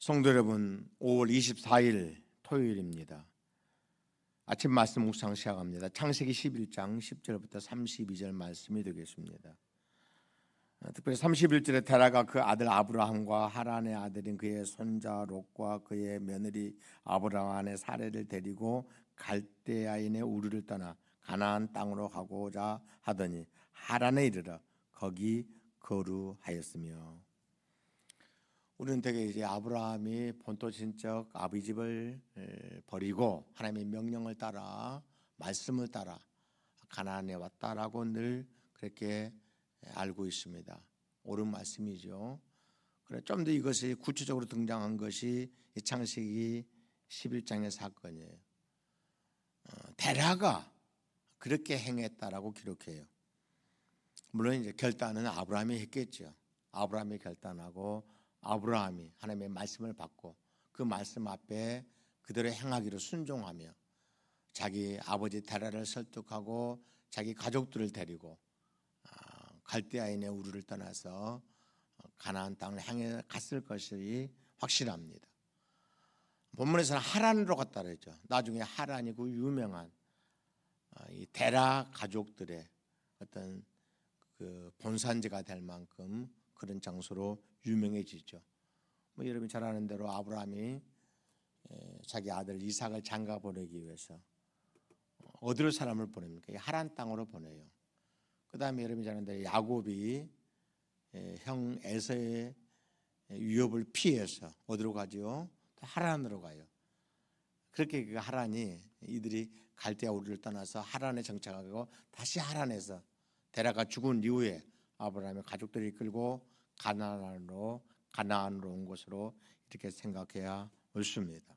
성도 여러분, 5월 24일 토요일입니다. 아침 말씀 묵상 시작합니다. 창세기 11장 10절부터 32절 말씀이 되겠습니다. 어, 특별히 31절에 데라가 그 아들 아브라함과 하란의 아들인 그의 손자 롯과 그의 며느리 아브라함의 사례를 데리고 갈대아인의 우르를 떠나 가나안 땅으로 가고자 하더니 하란에 이르러 거기 거루하였으며 우리는 되게 이제 아브라함이 본토 친척 아비 집을 에, 버리고 하나님의 명령을 따라 말씀을 따라 가나안에 왔다라고 늘 그렇게 알고 있습니다. 옳은 말씀이죠. 그래 좀 더 이것이 구체적으로 등장한 것이 이 창세기 11장의 사건이에요. 어, 데라가 그렇게 행했다라고 기록해요. 물론 이제 결단은 아브라함이 했겠죠. 아브라함이 결단하고 아브라함이 하나님의 말씀을 받고 그 말씀 앞에 그대로 행하기로 순종하며 자기 아버지 테라를 설득하고 자기 가족들을 데리고 아, 갈대아인의 우르를 떠나서 가나안 땅을 향해 갔을 것이 확실합니다. 본문에서는 하란으로 갔다 그랬죠. 나중에 하란이 그 유명한 아, 이 데라 가족들의 어떤 그 본산지가 될 만큼 그런 장소로 유명해지죠. 뭐 여러분이 잘 아는 대로 아브라함이 에, 자기 아들 이삭을 장가 보내기 위해서 어디로 사람을 보냅니까? 이 하란 땅으로 보내요. 그 다음에 여러분이 잘 아는 대로 야곱이 에, 형 에서의 위협을 피해서 어디로 가죠? 하란으로 가요. 그렇게 그 하란이 이들이 갈대아 우리를 떠나서 하란에 정착하고 다시 하란에서 데라가 죽은 이후에 아브라함의 가족들이 이끌고 가나안으로 가나안으로 온 것으로 이렇게 생각해야 옳습니다.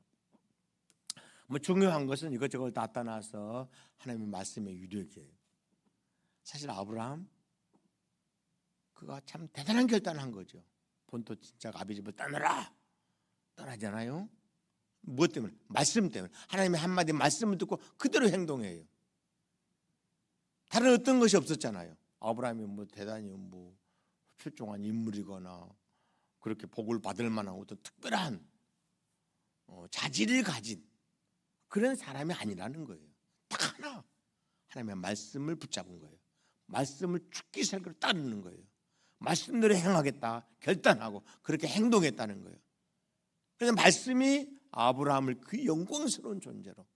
뭐 중요한 것은 이것저것 다 떠나서 하나님의 말씀의 유력이에요. 사실 아브라함 그가 참 대단한 결단한 거죠. 본토 진짜 아비 집을 떠나라 떠나잖아요. 무엇 때문에? 말씀 때문에. 하나님의 한마디 말씀을 듣고 그대로 행동해요. 다른 어떤 것이 없었잖아요. 아브라함이 뭐 대단히 뭐 출중한 인물이거나 그렇게 복을 받을 만한 어떤 특별한 어, 자질을 가진 그런 사람이 아니라는 거예요. 딱 하나 하나님의 말씀을 붙잡은 거예요. 말씀을 죽기 살기로 따르는 거예요. 말씀대로 행하겠다 결단하고 그렇게 행동했다는 거예요. 그래서 말씀이 아브라함을 그 영광스러운 존재로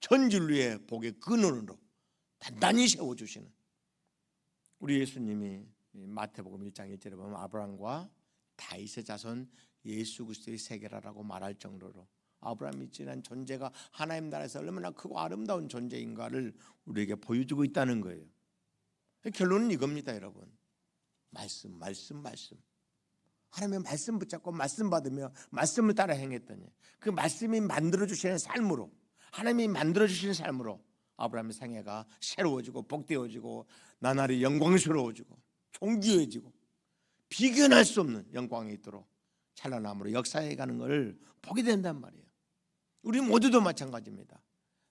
전진류의 복의 근원으로 단단히 세워주시는 우리 예수님이 마태복음 1장 1절에 보면 아브라함과 다윗의 자손 예수 그리스도의 세계라라고 말할 정도로 아브라함이 지난 존재가 하나님 나라에서 얼마나 크고 아름다운 존재인가를 우리에게 보여주고 있다는 거예요. 결론은 이겁니다, 여러분. 말씀, 말씀, 말씀. 하나님의 말씀 붙잡고 말씀 받으며 말씀을 따라 행했더니 그 말씀이 만들어 주시는 삶으로 하나님이 만들어 주시는 삶으로 아브라함의 생애가 새로워지고 복되어지고 나날이 영광스러워지고 존귀해지고 비견할 수 없는 영광이 있도록 찬란함으로 역사해 가는 것을 보게 된단 말이에요. 우리 모두도 마찬가지입니다.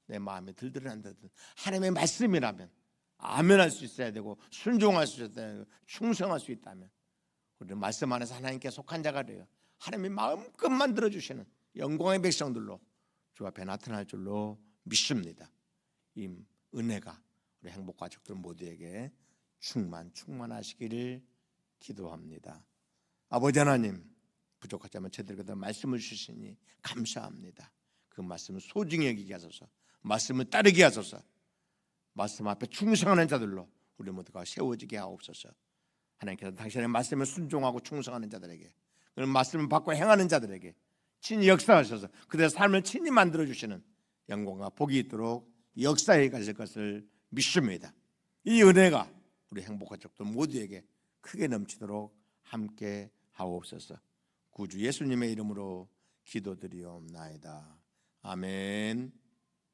내 마음에 들들한다든 하나님의 말씀이라면 아멘할 수 있어야 되고 순종할 수 있어야 되고 충성할 수 있다면 우리는 말씀 안에서 하나님께 속한 자가 돼요. 하나님이 마음껏 만들어 주시는 영광의 백성들로 주 앞에 나타날 줄로 믿습니다. 이 은혜가 우리 행복 가족들 모두에게 충만 충만하시기를 기도합니다. 아버지 하나님 부족하자면 제대로 말씀을 주시니 감사합니다. 그 말씀을 소중히 여기게 하소서. 말씀을 따르게 하소서. 말씀 앞에 충성하는 자들로 우리 모두가 세워지게 하옵소서. 하나님께서 당신의 말씀에 순종하고 충성하는 자들에게 그런 말씀을 받고 행하는 자들에게 친히 역사하셔서 그들의 삶을 친히 만들어 주시는 영광과 복이 있도록 역사에 가실 것을 믿습니다. 이 은혜가 우리 행복한 족들 모두에게 크게 넘치도록 함께 하옵소서. 구주 예수님의 이름으로 기도드리옵나이다. 아멘.